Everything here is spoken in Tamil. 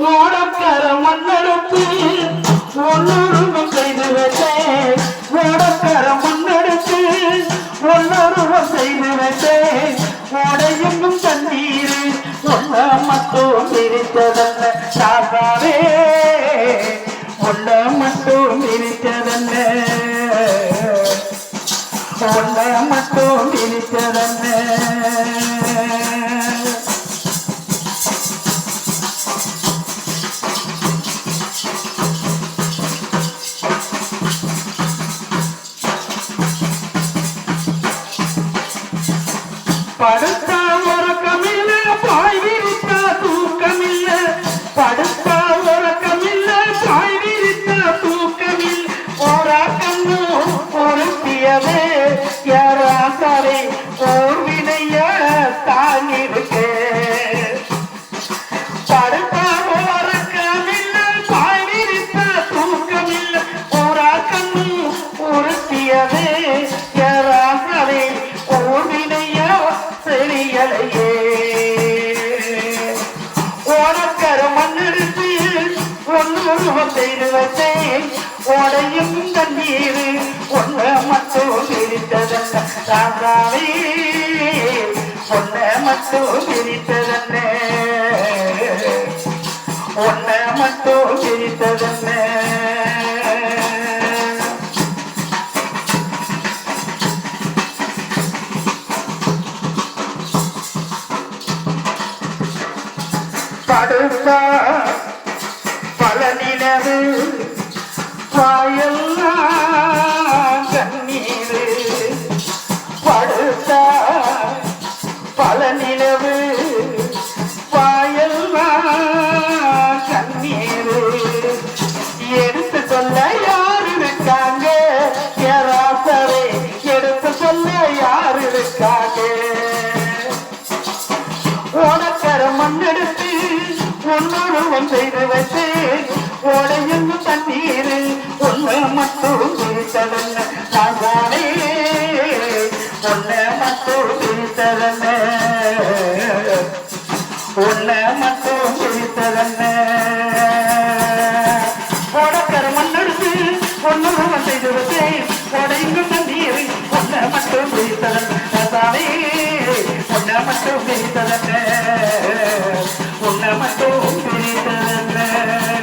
ஓடக்கார மண்ணெடுத்து ஒன்னுரிமை செய்து வைத்தேன் ஓடக்கார மண்ணெடுத்து ஒன்னுரிமை செய்து வைத்தேன் ஓடையெங்கும் தண்ணீர் ஒன்ன மட்டும் பிரித்ததல்ல சாதாவே ஒன்ன மட்டும் பிரித்ததல்ல ஒன்ன மட்டும் பிரித்ததல்ல படுத்தா உறக்கமில்ல பாய் விரித்தா தூக்கமில்ல. படுத்தா உறக்கமில்ல பாய் விரித்தா தூக்கமில்ல. ஓராக்கண்ணு பொருத்தியவே ஒன்னுருவம் ஓடையும் தண்ணீர் ஒன்ன மட்டும் பிரித்ததல்ல ராசாவே ஒன்ன மட்டும் பிரித்ததல்ல ஒன்ன மட்டும் பிரித்ததல்ல படுத்தா யார் ஓடக்கர மண்ணெடுத்து ஒன்னொருவன் செய்து வச்சு ஓடையும் தண்ணீர் ஒன்று மட்டும் பிரித்ததல்ல நாகானே ஒண்ணு மட்டும் பிரித்ததல்ல ஒன்ன மட்டும் பிரித்ததல்ல ஓடக்கர மண்ணெடுத்து ஒன்னொருவன் செய்து வச்சு ஓடையும் தெரித்ததன்ற உன்னை மட்டும் தெரித்ததன்ற